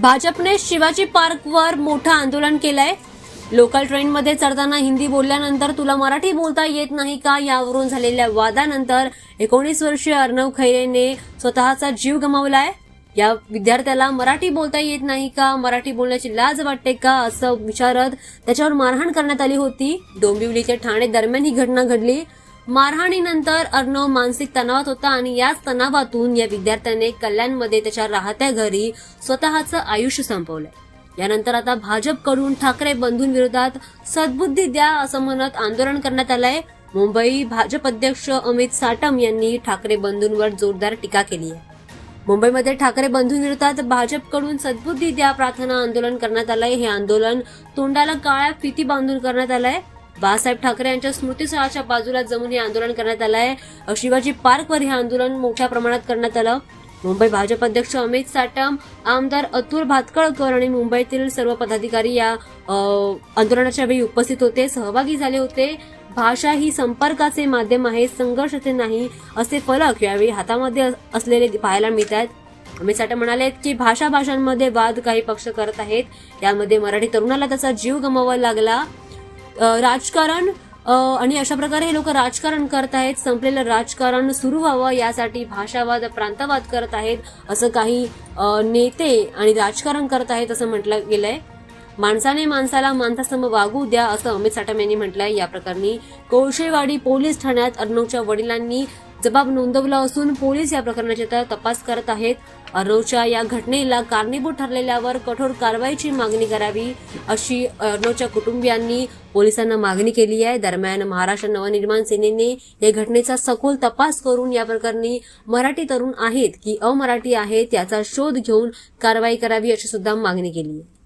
भाजपने शिवाजी पार्कवर मोठं आंदोलन केलंय. लोकल ट्रेनमध्ये चढताना हिंदी बोलल्यानंतर तुला मराठी बोलता येत नाही का यावरून झालेल्या वादानंतर एकोणीस वर्षीय अर्णव खैरेने स्वतःचा जीव गमावलाय. या विद्यार्थ्याला मराठी बोलता येत नाही का? मराठी बोलण्याची लाज वाटते का? असं विचारत त्याच्यावर मारहाण करण्यात आली होती. डोंबिवलीच्या ठाणे दरम्यान ही घटना घडली. मारहाणीनंतर अर्णव मानसिक तणावात होता आणि याच तणावातून या विद्यार्थ्याने कल्याणमध्ये त्याच्या राहत्या घरी स्वतःचं आयुष्य संपवलंय. यानंतर आता भाजपकडून ठाकरे बंधूंविरोधात सद्बुद्धी द्या असं म्हणत आंदोलन करण्यात आलंय. मुंबई भाजप अध्यक्ष अमित साटम यांनी ठाकरे बंधूंवर जोरदार टीका केली आहे. मुंबईमध्ये ठाकरे बंधूंविरोधात भाजपकडून सद्बुद्धी द्या प्रार्थना आंदोलन करण्यात आलंय. हे आंदोलन तोंडाला काळ्या फिती बांधून करण्यात आलंय. बाळासाहेब ठाकरे यांच्या स्मृतीस्थळाच्या बाजूला जमून हे आंदोलन करण्यात आलं आहे. शिवाजी पार्कवर हे आंदोलन मोठ्या प्रमाणात करण्यात आलं. मुंबई भाजप अध्यक्ष अमित साटम आमदार अतुल भातकळकर आणि मुंबईतील सर्व पदाधिकारी या आंदोलनाच्या वेळी उपस्थित होते सहभागी झाले होते. भाषा ही संपर्काचे माध्यम आहे संघर्षाचे नाही असे फलक यावेळी हातामध्ये असलेले पाहायला मिळत आहेत अमित साटम म्हणाले की भाषा भाषांमध्ये वाद काही पक्ष करत आहेत. यामध्ये मराठी तरुणाला त्याचा जीव गमवावा लागला. राजकारण आणि अशा प्रकारे हे लोक राजकारण करत आहेत. संपलेलं राजकारण सुरू व्हावं यासाठी भाषावाद प्रांतवाद करत आहेत असं काही नेते आणि राजकारण करत आहेत असं म्हटलं गेलंय. माणसाने माणसाला माणसासम वागू द्या असं अमित साठम यांनी म्हटलंय. या प्रकरणी कोळशेवाडी पोलीस ठाण्यात अर्णवच्या वडिलांनी जबाब नोंदवला असून पोलीस या प्रकरणाची तपास करत आहेत. अर्णवच्या या घटनेला कारणीभूत ठरलेल्यावर कठोर कारवाईची मागणी करावी अशी अर्णवच्या कुटुंबियांनी पोलिसांना मागणी केली आहे. दरम्यान महाराष्ट्र नवनिर्माण सेनेने या घटनेचा सखोल तपास करून या प्रकरणी मराठी तरुण आहेत की अमराठी आहेत याचा शोध घेऊन कारवाई करावी अशी सुद्धा मागणी केली आहे.